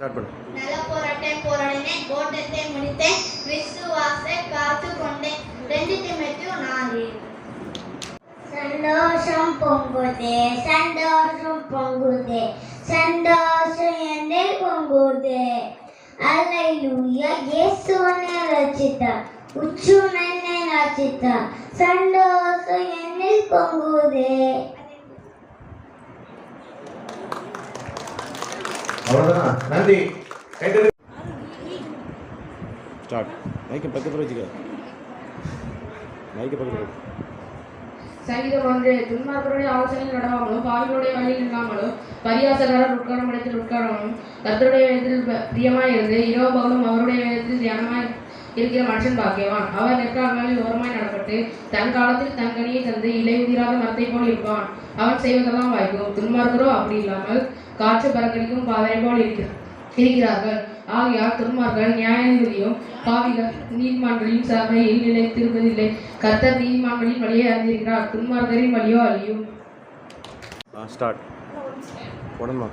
நல்ல போராட்டை போராடினேன் ஓட்டத்தை முடித்தேன் விசுவாசை காத்து கொண்டேன் ரெண்டு திமுத்தி நாலு. சந்தோஷம் பொங்குதே சந்தோஷம் பொங்குதே சந்தோஷம் என்னில் பொங்குதே. அல்லேலூயா இயேசுவனை ரச்சிதா உச்சு நன்னை சந்தோஷம் என்னில் பொங்குதே. அவ்வளோதான் நன்றி. ஸ்டார்ட் மைக்கை பக்கத்தில் வச்சுக்க. மைக்கை பக்கத்தில் சங்கீதம் ஒன்று. துன்மார்களுடைய ஆலோசனையில் நடவாமலும் பாவிகளுடைய வழியில் நிற்காமலும் பரியாசகரர் உட்காரும் இடத்தில் உட்காராமலும் கர்த்தருடைய வேதத்தில் ப- பிரியமாயிருந்து இரவு பகலும் அவருடைய வேதத்தில் தியானமாய் இருக்கிற மனுஷன் பாக்கியவான். அவர் நெற்காலங்களில் ஓரமாய் நடப்பட்டு தன் காலத்தில் தன் கனியை தந்து இலை உதிராத மரத்தை போல் இருப்பான். அவன் செய்வதெல்லாம் வாய்க்கும். துன்மார்க்கரோ அப்படி இல்லாமல் காற்று பறக்கடிக்கும் பாதரை போல் இருக்கிற இருக்கிறார்கள் ஆகையால் துன்மார்கள் நியாயாதிபதியும் பாவிகள் நீதிமான்களின் சபையில் நிலைத்திருப்பதில்லை. கர்த்தர் நீதிமான்களின் வழியை அறிந்திருக்கிறார். துன்மார்களின் வழியோ அழியும் ஸ்டார்ட் உடம்பா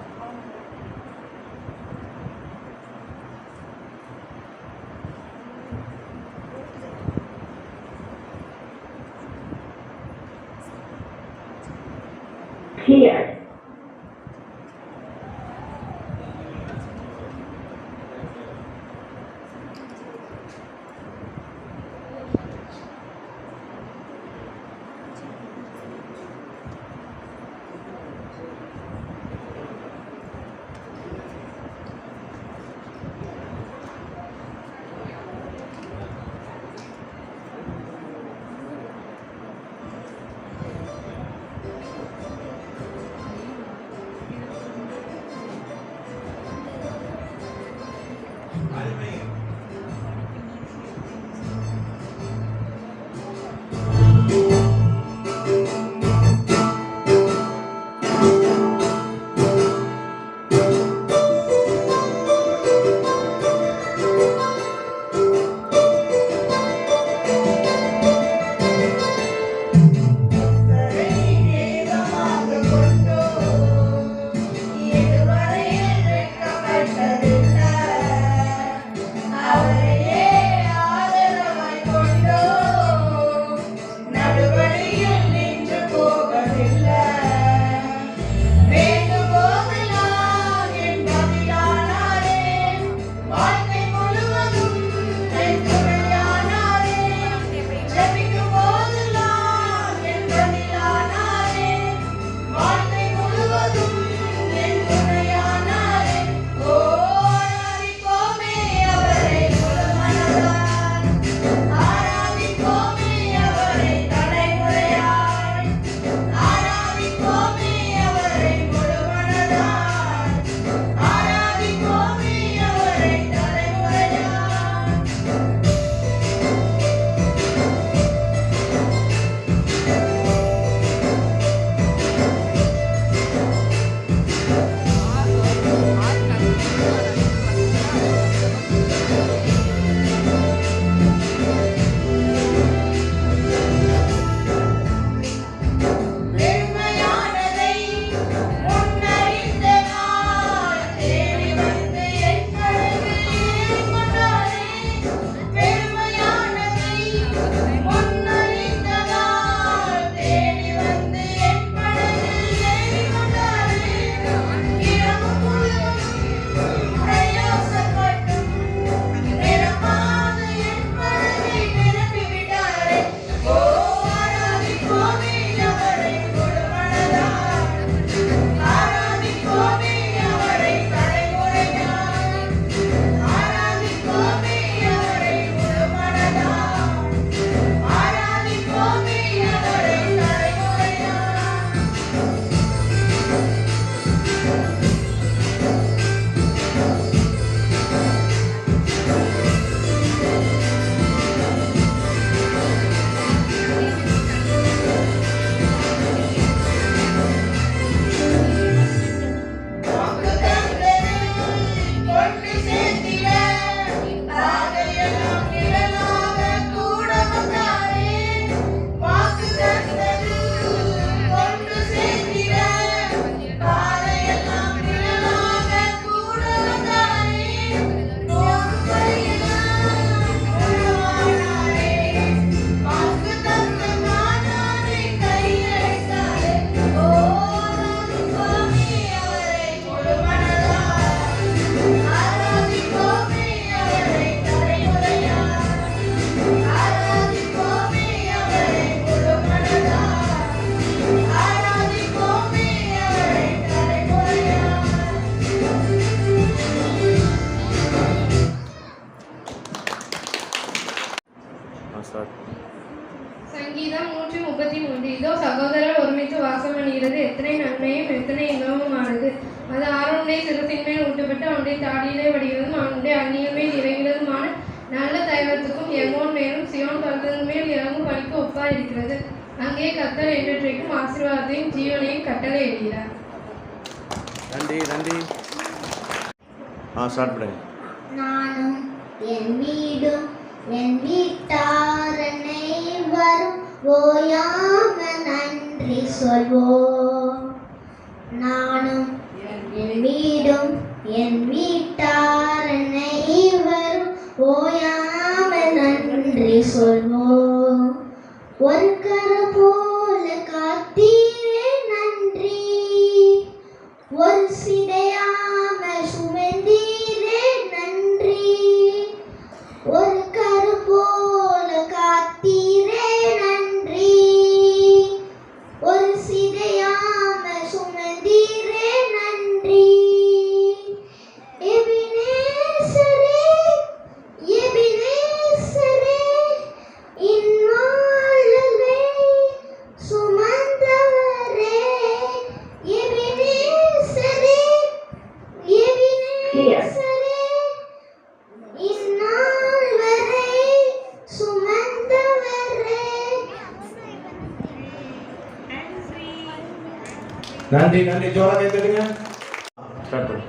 நன்றி நன்றி. ஆ ஸ்டார்ட் பண்ணுங்க. நானும் என் வீடும் என் வீட்டாரனை வரும். ஓயாம நன்றி சொல்வோம். நானும் என் வீடும் என் வீ வரும் ஓயாம நன்றி சொல்வோம் ஒரு கர போல காத்தீரே நன்றி ஒரு சிதையாம சுமந்தீரே நன்றி ஒரு கரு போல காத்தீரே நன்றி ஒரு சிதையாம சுமந்தீரே நன்றி எபினேசரே எபினேசரே இந்நாளை சுமந்தவரே எபினேசரே எபினேசரே இந்நாள் வரை சுமந்தவரே நன்றி நன்றி. ஜோரா ஸ்டார்ட் பண்ணு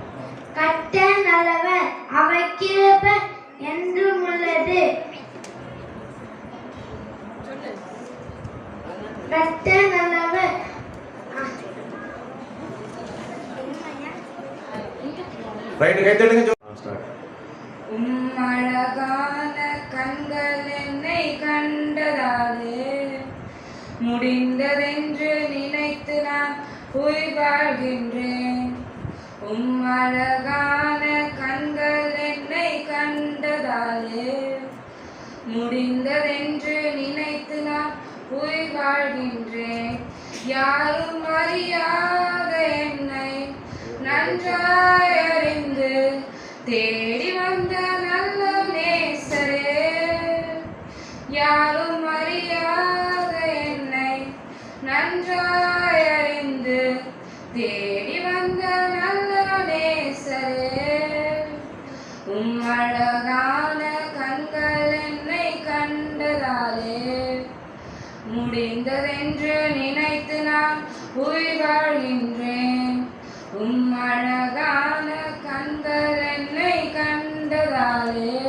கட்ட நல்லவர் அவை கிருப என்றும் உள்ளது கட்ட நல்லவர் ரைட்டு கைத்தடுங்க ஜோ ஸ்டார்ட் உம்மழகான கண்கள் என்னை கண்டதாலே முடிந்ததென்று நினைத்து நான் உயிர் வாழ்கின்றேன் உம்மழகான கண்கள் என்னை கண்டதாலே முடிந்ததென்று நினைத்து நான் உயிர் வாழ்கின்றேன் யாரும் அறியாத என்னை நன்றாய் அறிந்து தேடி வந்த நல்ல நேசரே. யார் தேடி வந்த நல்ல நேசரே உம் அழகான கண்கள் என்னை கண்டதாலே முடிந்ததென்று நினைத்து நான் உயிர் வாழ்கின்றேன் உம் அழகான கண்கள் என்னை கண்டதாலே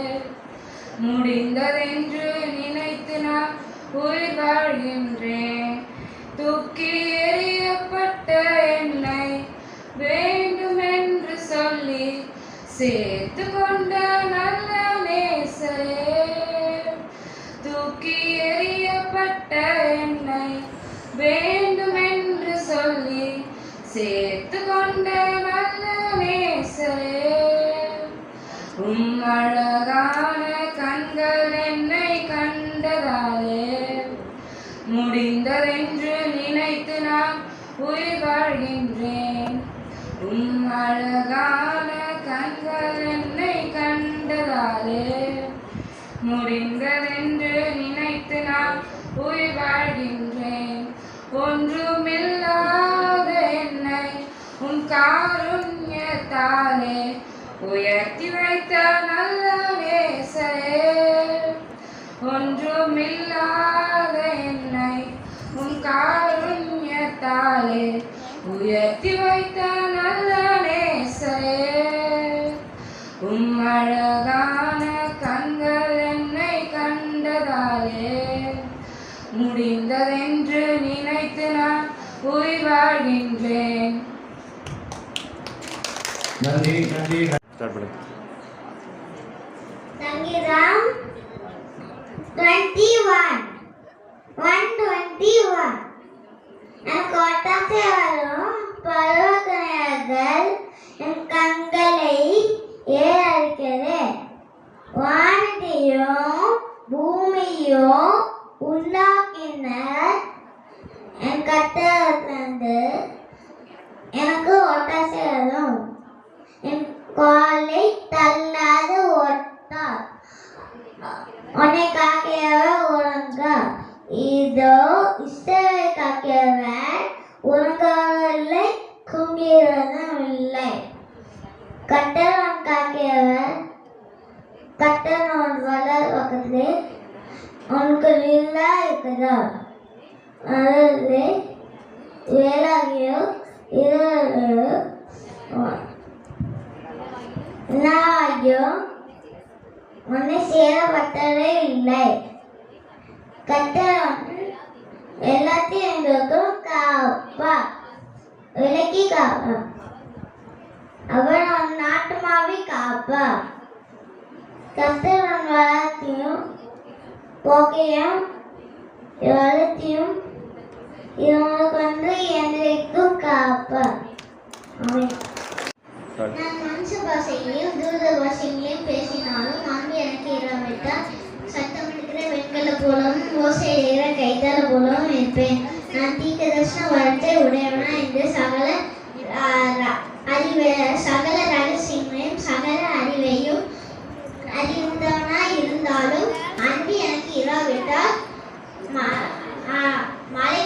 முடிந்ததென்று நினைத்து நான் உயிர் வாழ்கின்றேன் தூக்கி எறியப்பட்ட என்னை வேண்டுமென்று சொல்லி சேர்த்து கொண்ட நல்ல நேசரே. தூக்கி எறியப்பட்ட என்னை வேண்டுமென்று சொல்லி சேர்த்து கொண்ட நல்ல நேசரே. உம் அழகா உம் அழகான கண்கள் என்னை கண்டதாலே. முடிந்ததென்று நினைத்து நான் உயிர் வாழ்கின்றேன் ஒன்றுமில்லாத என்னை உன் காருண்யத்தாலே உயர்த்தி வைத்த நல்ல நேசரே. ஒன்றுமில்லாத என்னை உன் காருண்யத்தாலே உயர்த்தி வைத்த நல்ல நேசரே உம் அழகான கண்கள் என்னை கண்டதாலே முடிந்ததென்று நினைத்து நான் உயிர் வாழ்கின்றேன் நன்றி. நன்றி சங்கீதம் 21 121 And God, that's நான் வளர் பக்கத்திலே உனக்கு நில்லா இருக்குதா அதாவது வேளாகியோ இரவு நாயோ உன்னை சேரப்பட்டதே இல்லை. கட்டணம் எல்லாத்தையும் எங்களுக்கும் காப்பா விலக்கி காப்பா. அவன் நாட்டு மாவி காப்பா. கத்தவன் வளர்த்தியும் போக்கையும் வளர்த்தியும் இவனுக்கு வந்து என்றைக்கும் காப்பா. அவன் நான் மனுஷ பாஷையிலையும் தூத பாஷையிலையும் பேசினாலும் நான் எனக்கு இராவிட்டால் சத்தமிடுகிற வெண்கல போலவும் ஓசையிடுகிற கைத்தல போலவும் இருப்பேன். நான் தீக்க தர்ஷன வரத்தை உடையவனா என்று சகல அறிவை சகல ரகசியங்களையும் சகல அறிவையும் அறிந்தவனா இருந்தாலும் அன்பு எனக்கு இராவிட்டால் மலை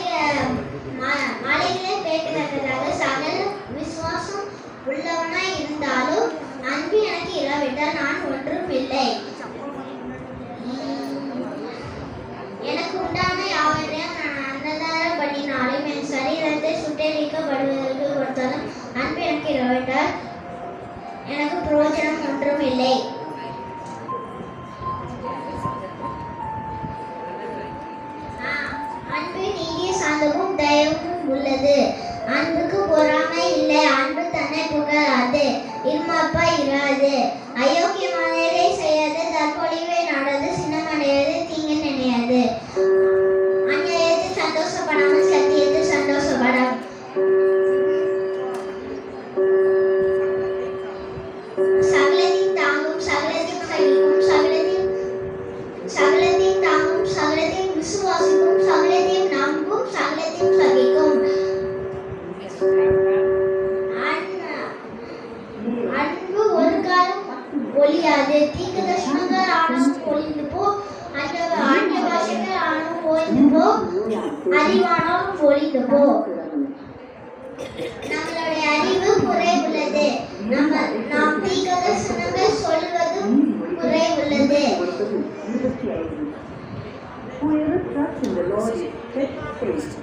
Christ.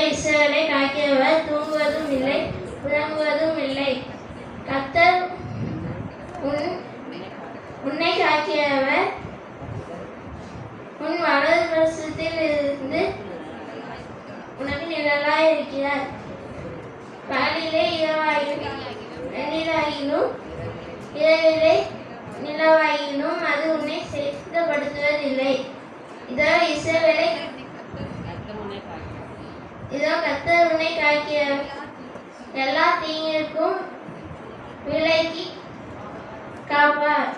உறங்கார் இஸ்ரேலை காக்கியவர் தூங்குவதும் இல்லை உறங்குவதும் இல்லை கத்தர் உன் உன்னை காக்கியவர் உன் வலது வருஷத்தில் இருந்து உனக்கு நிழலாய் இருக்கிறார் பகலிலே இரவாயினும் வெண்ணிலாயினும் இரவிலே நிலவாயினும் அது உன்னை சேர்த்தப்படுத்துவதில்லை இதோ இசைவேலை இதோ கத்தர் உன்னை காக்கிய எல்லா தீங்கிற்கும் விலைக்கு காப்பார்.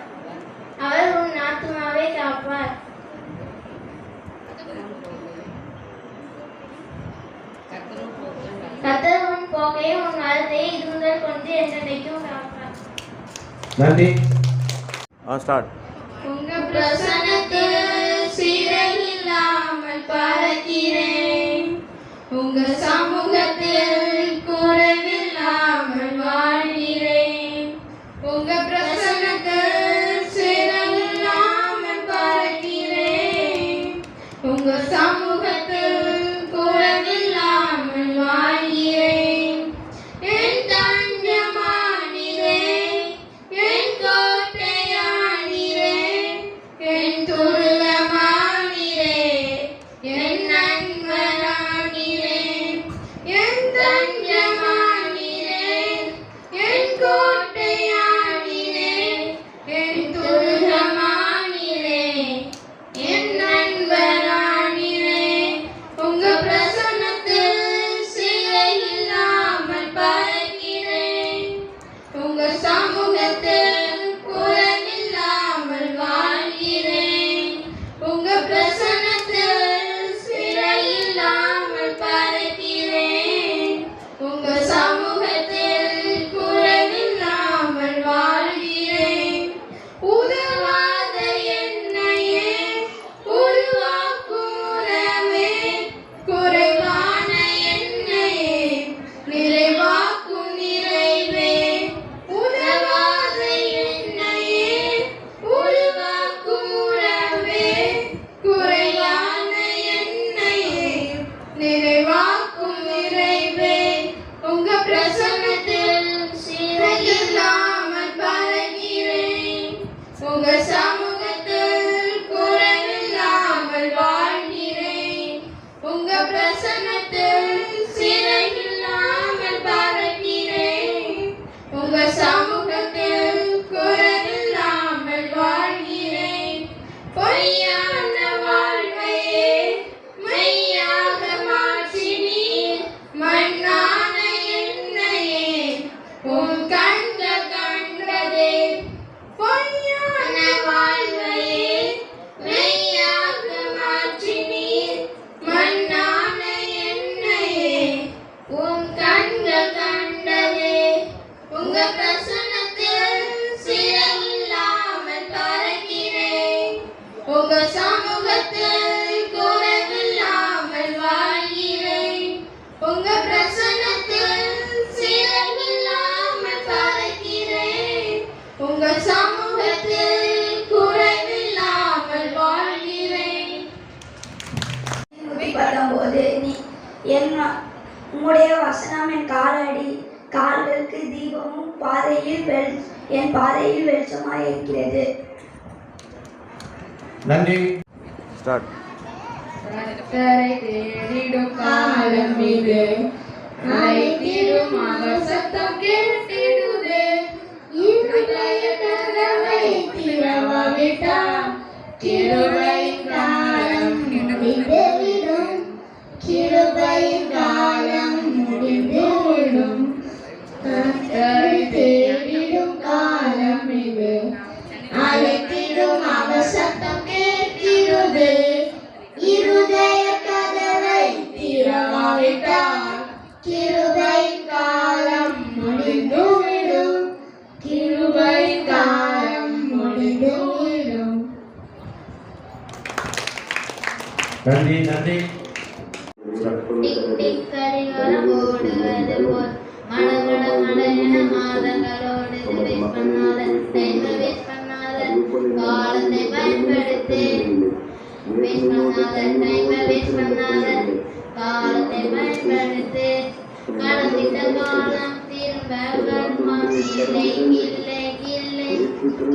அவர் உன் ஆத்துமாவை காப்பார். கத்தர் உன் போக்கையும் உன் மரத்தை இது முதல் கொண்டு என்றைக்கும் காப்பார். நன்றி. ஆ ஸ்டார்ட் உங்க பிரசனத்தில் சீரகில்லாமல் பறக்கிறேன். உங்க சமூகத்தில் குறைவு வெளிச்சமாய் இருக்கிறது நன்றி. Start. கர்த்தரை தேடிடும் காலம் இது. அழைத்திடும் அவர் சத்தம் கேட்டிடுதே. இருதய கதவை திறவாவிட்டால் கிருபையின்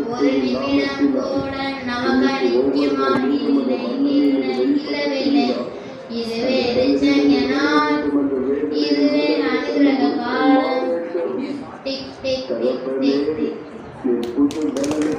ஒரு நிமிடம் கூட நமக்கு நிச்சயமா இல்லை இல்லை இல்லவில்லை இதுவே ரிச்சங்க இதுவே திருட காலம் tick tick tick tick tick